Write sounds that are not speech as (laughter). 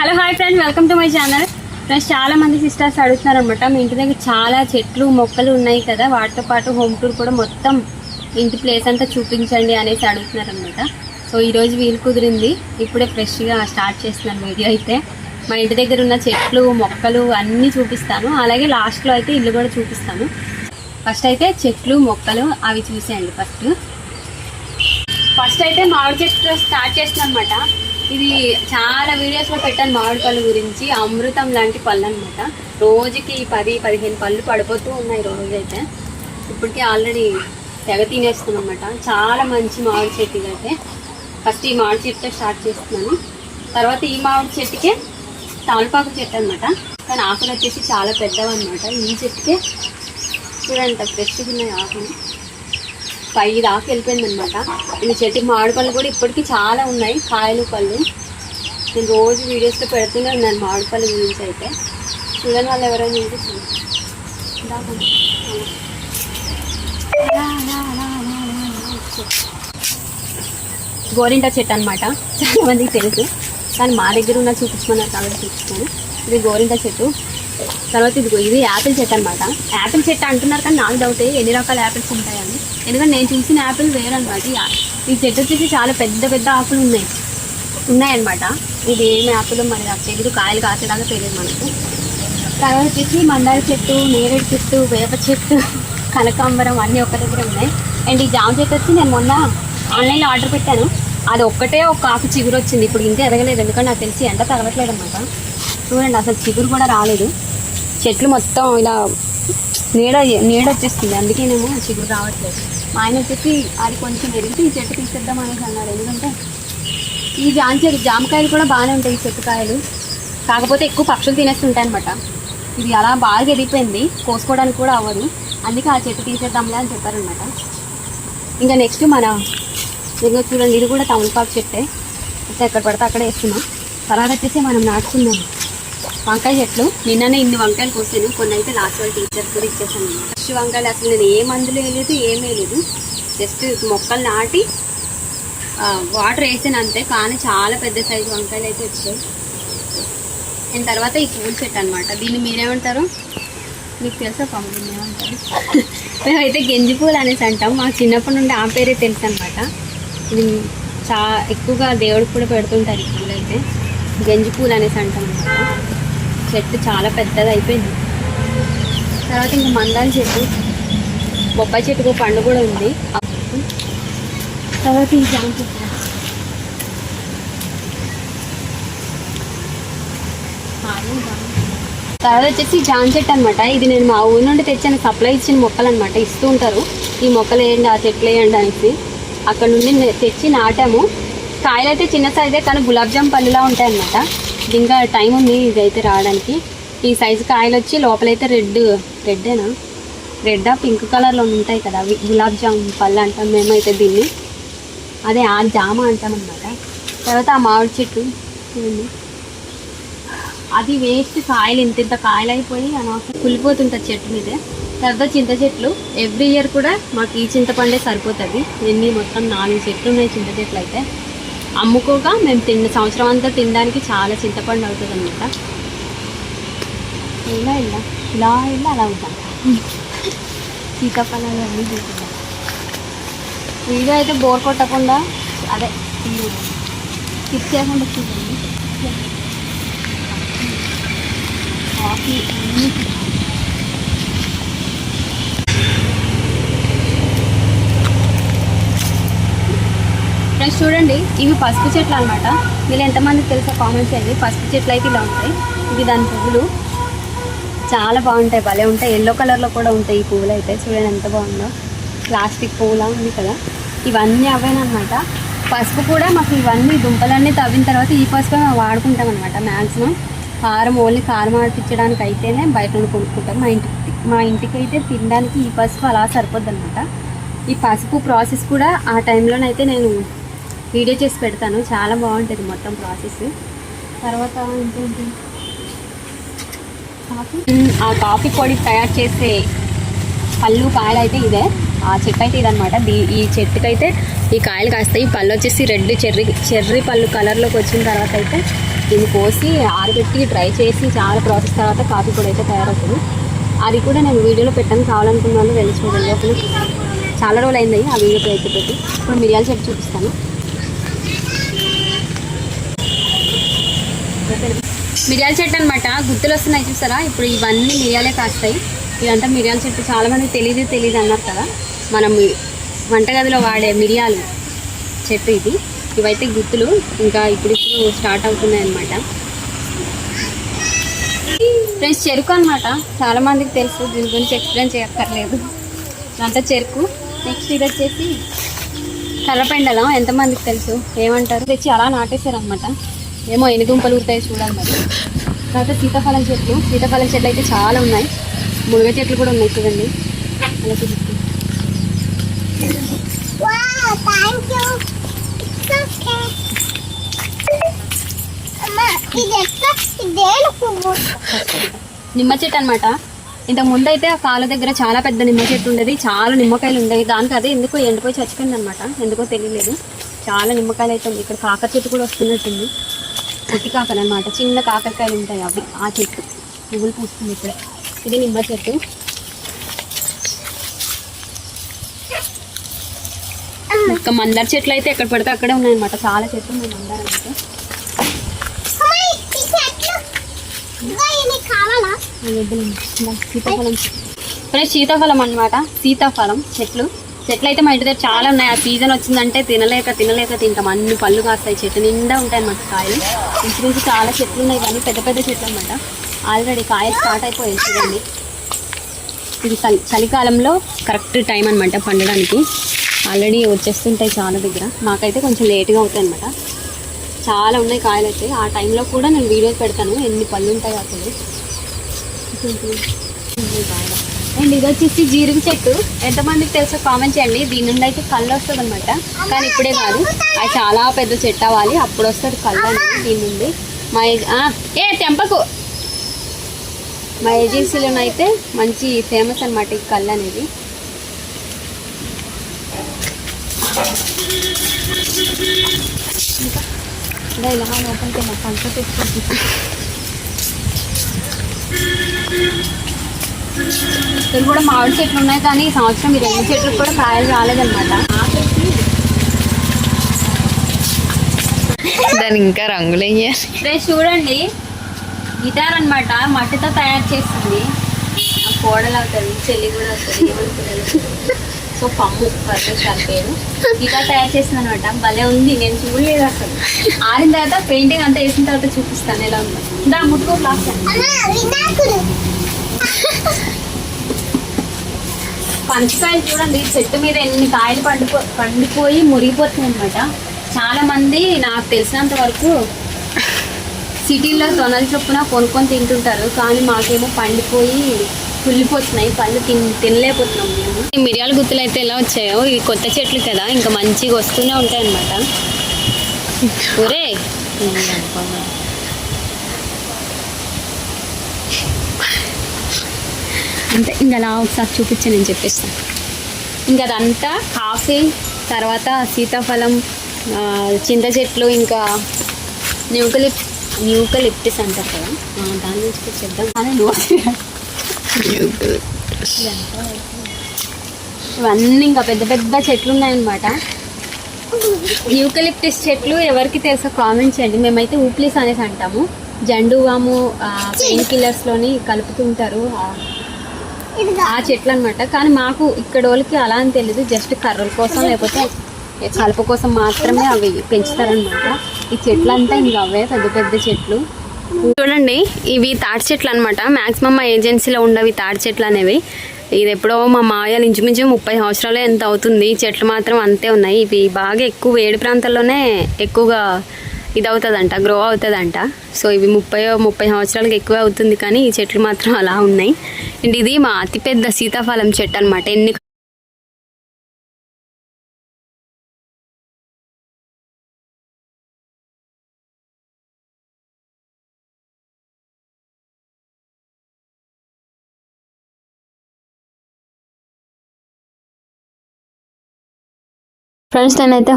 Hello hi friends welcome to my channel friends చాలా మంది sisters అడుగుతున్నారు అనమాట మీ ఇంటి దగ్గర చాలా చెట్లు మొక్కలు ఉన్నాయి కదా. వాటితో పాటు హోమ్ టూర్ కూడా మొత్తం ఇంటి ప్లేస్ అంతా చూపించండి అనేసి అడుగుతున్నారు అనమాట సో ఈరోజు వీలు కుదిరింది. ఇప్పుడే ఫ్రెష్గా స్టార్ట్ చేస్తున్నాను వీడియో అయితే. మా ఇంటి దగ్గర ఉన్న చెట్లు మొక్కలు అన్నీ చూపిస్తాను. అలాగే లాస్ట్లో అయితే ఇల్లు కూడా చూపిస్తాను. ఫస్ట్ అయితే చెట్లు మొక్కలు అవి చూసేయండి ఫస్ట్ ఫస్ట్ అయితే మామిడి చెట్లు స్టార్ట్ చేస్తున్నాను అనమాట ఇది చాలా వీడియోస్లో పెట్టాను మామిడి పళ్ళు గురించి. అమృతం లాంటి పళ్ళు అనమాట రోజుకి పది పదిహేను పళ్ళు పడిపోతూ ఉన్నాయి రోజైతే. ఇప్పటికే ఆల్రెడీ తెగ తినేస్తున్నాం అనమాట చాలా మంచి మామిడి చెట్టు ఇదైతే ఫస్ట్ ఈ మామిడి చెట్టుతో స్టార్ట్ చేస్తున్నాను. తర్వాత ఈ మామిడి చెట్టుకే తామలపాకు చెట్టు అనమాట కానీ ఆకులు వచ్చేసి చాలా పెద్దవన్నమాట. ఈ చెట్టుకే చూడండి ఫ్రెష్గా ఉన్నాయి ఆకులు. పై దాకా వెళ్ళిపోయింది అనమాట ఈ చెట్టు మామిడి పళ్ళు కూడా ఇప్పటికీ చాలా ఉన్నాయి కాయలు పళ్ళు. నేను రోజు వీడియోస్లో పెడుతూనే ఉన్నాను మామిడి పళ్ళు గురించి అయితే. చూడని వాళ్ళు ఎవరైనా ఉంటే గోరింట చెట్టు అనమాట చాలా మందికి తెలుసు. కానీ మా దగ్గర ఉన్న చూపించుకున్నారు కాబట్టి చూపించుకోను ఇది గోరింట చెట్టు. తర్వాత ఇది ఇది యాపిల్ చెట్టు అనమాట యాపిల్ చెట్టు అంటున్నారు కానీ నాకు డౌట్ ఎన్ని రకాల యాపిల్స్ ఉంటాయని. ఎందుకంటే నేను చూసిన యాపిల్ వేరనమాట ఈ ఈ చెట్టు వచ్చేసి చాలా పెద్ద పెద్ద ఆకులు ఉన్నాయి. ఉన్నాయన్నమాట. ఇది ఏం యాపిల్ మరి నాకు తెలియదు కాయలు కాసేలాగా తెలియదు మనకు. తర్వాత వచ్చేసి మందార చెట్టు నేరేడు చెట్టు వేప చెట్టు కనకాంబరం అన్నీ ఒక్క దగ్గర ఉన్నాయి. అండ్ ఈ జామ చెట్టు వచ్చి నేను మొన్న ఆన్లైన్లో ఆర్డర్ పెట్టాను. అది ఒక్కటే ఒక ఆకు చిగురు వచ్చింది. ఇప్పుడు ఇంకా ఎదగలేదు. ఎందుకంటే నాకు తెలిసి ఎండ తగలట్లేదు అనమాట చూడండి అసలు చిగురు కూడా రాలేదు. చెట్లు మొత్తం ఇలా నీడ నీడ వచ్చేస్తుంది. అందుకేనేమో చిగురు రావట్లేదు. మా ఆయన వచ్చేసి అది కొంచెం ఎరిగితే ఈ చెట్టు తీసేద్దాం అనేసి అన్నారు ఎందుకంటే ఈ జామ చెట్టు జామకాయలు కూడా బాగానే ఉంటాయి ఈ చెట్టు కాయలు. కాకపోతే ఎక్కువ పక్షులు తినేస్తుంటాయి అనమాట ఇది అలా బాగా ఎదిగిపోయింది. కోసుకోవడానికి కూడా అవ్వదు. అందుకే ఆ చెట్టు తీసేద్దాంలే అని చెప్పారనమాట ఇంకా నెక్స్ట్ మన ఇంకా చూడండి ఇది కూడా తమలపాకు చెట్టే. అయితే ఎక్కడ పడితే అక్కడే వేస్తున్నాం. తర్వాత వచ్చేసి మనం నాటుకుందాం. వంకాయ చెట్లు. నిన్ననే ఇన్ని వంకాయలు కోసాను. కొన్ని అయితే లాస్ట్ వాళ్ళ టీచర్ కూడా ఇచ్చేసాను ఫస్ట్ వంకాయలు అసలు నేను ఏ మందులు వేయలేదు ఏం వేయలేదు. జస్ట్ మొక్కలు నాటి వాటర్ వేసాను అంతే. కానీ చాలా పెద్ద సైజు వంకాయలు అయితే వచ్చాయి. అండ్ తర్వాత ఈ పూల చెట్టు అనమాట దీన్ని మీరేమంటారు? మీకు తెలుసా దీన్ని ఏమంటారు? (laughs) మేమైతే గెంజి పూలు అనేసి అంటాం. మాకు చిన్నప్పటి నుండి ఆ పేరే తెలుసు అనమాట ఇది చా ఎక్కువగా దేవుడికి కూడా పెడుతుంటారు ఈ పూలు అయితే గంజి పూలు అనేసి అంటాం. అనమాట చెట్టు చాలా పెద్దది అయిపోయింది. తర్వాత ఇంకా మందాల చెట్టు బొప్పాయి చెట్టుకు పండు కూడా ఉంది. తర్వాత ఈ జామ చెట్టు. తర్వాత వచ్చేసి జామ చెట్టు అనమాట ఇది నేను మా ఊరి నుండి తెచ్చిన సప్లై ఇచ్చిన మొక్కలు అనమాట ఇస్తూ ఉంటారు. ఈ మొక్కలు వేయండి ఆ చెట్లు వేయండి అనేసి. అక్కడ నుండి తెచ్చి నాటాము. కాయలు అయితే చిన్న సైజే కానీ గులాబ్ జామ్ పళ్ళులా ఉంటాయి ఇది ఇంకా టైం ఉంది ఇది అయితే రావడానికి. ఈ సైజు కాయలు వచ్చి లోపలైతే రెడ్ రెడ్డేనా? రెడ్డా పింక్ కలర్లో ఉంటాయి కదా అవి. గులాబ్ జామ్ పళ్ళు అంటాం మేమైతే దీన్ని. అదే ఆ జామ అంటాం తర్వాత ఆ మామిడి చెట్టు. అది వేస్ట్ కాయలు. ఇంత ఇంత కాయలు అయిపోయి అనవసరం కులిపోతుంటుంది చెట్టు మీదే. తర్వాత చింత చెట్లు. ఎవ్రీ ఇయర్ కూడా మాకు ఈ చింతపండే సరిపోతుంది. ఎన్ని? మొత్తం నాలుగు చెట్లు ఉన్నాయి చింత చెట్లు అయితే అమ్ముకోగా మేము తిన్న సంవత్సరం అంతా తినడానికి చాలా చింతపండు అవుతుంది అనమాట ఇలా ఇలా ఇలా ఇలా అలా ఉంటాం. సీతాఫలాలు అన్నీ చూసుకుంటాం వీడియో అయితే బోర్ కొట్టకుండా అదే స్కిప్ చేయకుండా చూడండి. కాఫీ అన్నీ ఫ్రెండ్స్ చూడండి ఇవి పసుపు చెట్లు అనమాట మీరు ఎంతమందికి తెలుసో కామెంట్స్ చేయండి. పసుపు చెట్లు అయితే ఇలా ఉంటాయి. ఇవి దాని పువ్వులు. చాలా బాగుంటాయి భలే ఉంటాయి. ఎల్లో కలర్లో కూడా ఉంటాయి ఈ పువ్వులు అయితే. చూడండి ఎంత బాగుందో. ప్లాస్టిక్ పువ్వులా ఉంది కదా. ఇవన్నీ అవేనమాట పసుపు కూడా మాకు ఇవన్నీ దుంపలన్నీ తవ్విన తర్వాత ఈ పసుపు మేము వాడుకుంటాం అనమాట మ్యాక్సిమం కారం ఓన్లీ కారం ఆడిపించడానికి అయితేనే బయట నుండి కొనుక్కుంటాం. మా ఇంటికి మా ఇంటికి అయితే తినడానికి ఈ పసుపు అలా సరిపోద్ది అనమాట ఈ పసుపు ప్రాసెస్ కూడా ఆ టైంలోనైతే నేను వీడియో చేసి పెడతాను. చాలా బాగుంటుంది మొత్తం ప్రాసెస్. తర్వాత ఇంకేంటి? కాఫీ? ఆ కాఫీ పొడి తయారు చేసే పళ్ళు కాయలు అయితే ఇదే. ఆ చెట్టు అయితే ఇదనమాట దీ ఈ చెట్టుకైతే అయితే ఈ కాయలు కాస్తాయి. ఈ పళ్ళు వచ్చేసి రెడ్ చెర్రీ చెర్రీ పళ్ళు కలర్లోకి వచ్చిన తర్వాత అయితే దీన్ని కోసి ఆరబెట్టి డ్రై చేసి చాలా ప్రాసెస్ తర్వాత కాఫీ పొడి అయితే తయారవుతుంది. అది కూడా నేను వీడియోలో పెట్టాను. కావాలనుకున్న వాళ్ళు వెళ్ళి చూడండి. అప్పుడు చాలా రోజులు అయింది ఆ వీడియో అయితే పెట్టి. ఇప్పుడు మిరియాల చెట్టు చూపిస్తాను. మిరియాల చెట్టు అనమాట గుర్తులు వస్తున్నాయి చూసారా? ఇప్పుడు ఇవన్నీ మిరియాలే కాస్తాయి. ఇదంతా మిరియాల చెట్టు. చాలా మంది తెలియదు తెలియదు అన్నారు కదా. మనం వంటగదిలో వాడే మిరియాలు చెట్టు ఇది. ఇవైతే గుర్తులు ఇంకా ఇప్పుడు ఇప్పుడు స్టార్ట్ అవుతున్నాయి అనమాట ఫ్రెండ్స్ చెరుకు అనమాట చాలా మందికి తెలుసు. దీని గురించి ఎక్స్ప్లెయిన్ చేయక్కర్లేదు. అంతా చెరుకు. నెక్స్ట్ ఇది వచ్చేసి కర్రపెండలం. ఎంతమందికి తెలుసు? ఏమంటారు? తెచ్చి అలా నాటేశారు అనమాట ఏమో ఎన్ని దుంపలు ఉంటాయి చూడాలి మరి. తర్వాత సీతాఫలం చెట్లు. సీతాఫలం చెట్లు అయితే చాలా ఉన్నాయి. మునగ చెట్లు కూడా ఉన్నాయి చూడండి. అలా పువ్వు నిమ్మ చెట్టు అనమాట ఇంతకు ముందు అయితే ఆ కాలు దగ్గర చాలా పెద్ద నిమ్మ చెట్టు ఉండేది. చాలా నిమ్మకాయలు ఉండేవి. దానికి అదే ఎందుకో ఎండిపోయి చచ్చిపోయింది అనమాట ఎందుకో తెలియలేదు. చాలా నిమ్మకాయలు అయితే ఇక్కడ కాకర చెట్టు కూడా వస్తున్నట్టుంది. పొట్టి కాకర అనమాట చిన్న కాకరకాయలు ఉంటాయి అవి. ఆ చెట్టు. పువ్వులు పూస్తుంది ఇక్కడ. ఇది నిమ్మ చెట్టు. ఇంకా మందార చెట్లు అయితే ఎక్కడ పడితే అక్కడే ఉన్నాయన్నమాట. చాలా చెట్లు ఉన్నాయి మందారం అయితే. సీతాఫలం. ఫ్రెష్ సీతాఫలం అన్నమాట. సీతాఫలం చెట్లు. చెట్లు అయితే మా ఇంటి దగ్గర చాలా ఉన్నాయి. ఆ సీజన్ వచ్చిందంటే తినలేక తినలేక తింటాం. అన్ని పళ్ళు కాస్తాయి. చెట్టు నిండా ఉంటాయి అన్నమాట కాయలు. ఇంచుమించు చాలా చెట్లు ఉన్నాయి. కానీ పెద్ద పెద్ద చెట్లు అనమాట ఆల్రెడీ కాయలు స్టార్ట్ అయిపోయాయి చూడండి. ఇది చలి చలికాలంలో కరెక్ట్ టైం అనమాట పండడానికి. ఆల్రెడీ వచ్చేస్తుంటాయి చాలా దగ్గర. మాకైతే కొంచెం లేట్గా అవుతాయి అనమాట చాలా ఉన్నాయి కాయలు అయితే ఆ టైంలో కూడా నేను వీడియోస్ పెడతాను. ఎన్ని పళ్ళు ఉంటాయో అసలు. అండ్ ఇది వచ్చేసి జీరుగు చెట్టు. ఎంతమందికి తెలుసో కామెంట్ చేయండి. దీని నుండి అయితే కళ్ళు వస్తుంది అనమాట కానీ ఇప్పుడే కాదు. అది చాలా పెద్ద చెట్టు అవ్వాలి. అప్పుడు వస్తుంది కళ్ళు అనేది దీని నుండి. మా ఏ తెంపకు. మా ఏజెన్సీలోనైతే మంచి ఫేమస్ అనమాట ఈ కళ్ళు అనేది. ఇంకా ఇలా ఇలా తెచ్చుకుంటుంది ఇక్కడ కూడా మామిడి చెట్లు ఉన్నాయి కానీ ఈ సంవత్సరం ఈ రెండు చెట్లు కూడా కాయలు రాలేదన్నమాట. దాని ఇంకా రంగులు వేయాలి చూడండి. గిటార్ అన్నమాట మట్టితో తయారు చేస్తుంది. ఆ కోడలు అవుతుంది చెల్లి కూడా అవుతుంది సో పమ్ము పరమేశ్వర్ పేరు. గిటార్ తయారు చేసింది అనమాట భలే ఉంది నేను చూడలేదు అసలు. ఆరిన తర్వాత పెయింటింగ్ అంతా వేసిన తర్వాత చూపిస్తాను ఎలా ఉందో. దా ముట్టుకో క్లాస్ పంచకాయలు చూడండి చెట్టు మీద ఎన్ని కాయలు పండిపో పండిపోయి మురిగిపోతున్నాయి అనమాట చాలా మంది నాకు తెలిసినంత వరకు సిటీలో తొనల చొప్పున కొనుక్కొని తింటుంటారు కానీ మాకేమో పండిపోయి కుళ్ళిపోతున్నాయి పళ్ళు తిన్ తినలేకపోతున్నాం మేము. ఈ మిరియాల గుత్తులు అయితే ఎలా వచ్చాయో ఇవి కొత్త చెట్లు కదా ఇంకా మంచిగా వస్తూనే ఉంటాయి అనమాట ఒరే అంటే ఇంకా అలా ఒకసారి చూపించి నేను చెప్పిస్తాను ఇంకా అదంతా కాఫీ తర్వాత సీతాఫలం చింత చెట్లు ఇంకా న్యూకలిప్ న్యూకలిప్టిస్ అంటారు కదా? దాని కూడా చెప్దాం. కానీ ఇవన్నీ ఇంకా పెద్ద పెద్ద చెట్లు ఉన్నాయన్నమాట. యూకలిప్టిస్ చెట్లు ఎవరికి తెలుసో కామెంట్ చేయండి. మేమైతే ఊప్లీస్ అనేసి అంటాము. జండువాము పెయిన్ కిల్లర్స్లోని కలుపుతుంటారు. ఆ, చెట్లు అనమాట కానీ మాకు ఇక్కడ వాళ్ళకి అలా అని తెలియదు జస్ట్ కర్రల కోసం లేకపోతే కలుపు కోసం మాత్రమే అవి పెంచుతారనమాట. ఈ చెట్లు అంతా ఇంకా అవే పెద్ద పెద్ద చెట్లు. చూడండి ఇవి తాటి చెట్లు అనమాట మ్యాక్సిమం మా ఏజెన్సీలో ఉండవి తాటి చెట్లు అనేవి. ఇది ఎప్పుడో మా మాయాలు ఇంచుమించు ముప్పై సంవత్సరాలు ఎంత అవుతుంది. చెట్లు మాత్రం అంతే ఉన్నాయి. ఇవి బాగా ఎక్కువ వేడి ప్రాంతాల్లోనే ఎక్కువగా ఇది అవుతుందంట గ్రో అవుతుందంట. సో ఇవి ముప్పై ముప్పై సంవత్సరాలకు ఎక్కువ అవుతుంది కానీ ఈ చెట్లు మాత్రం అలా ఉన్నాయి. అండ్ ఇది మా అతిపెద్ద సీతాఫలం చెట్టు అనమాట ఎన్ని ఫ్రెండ్స్ నేనైతే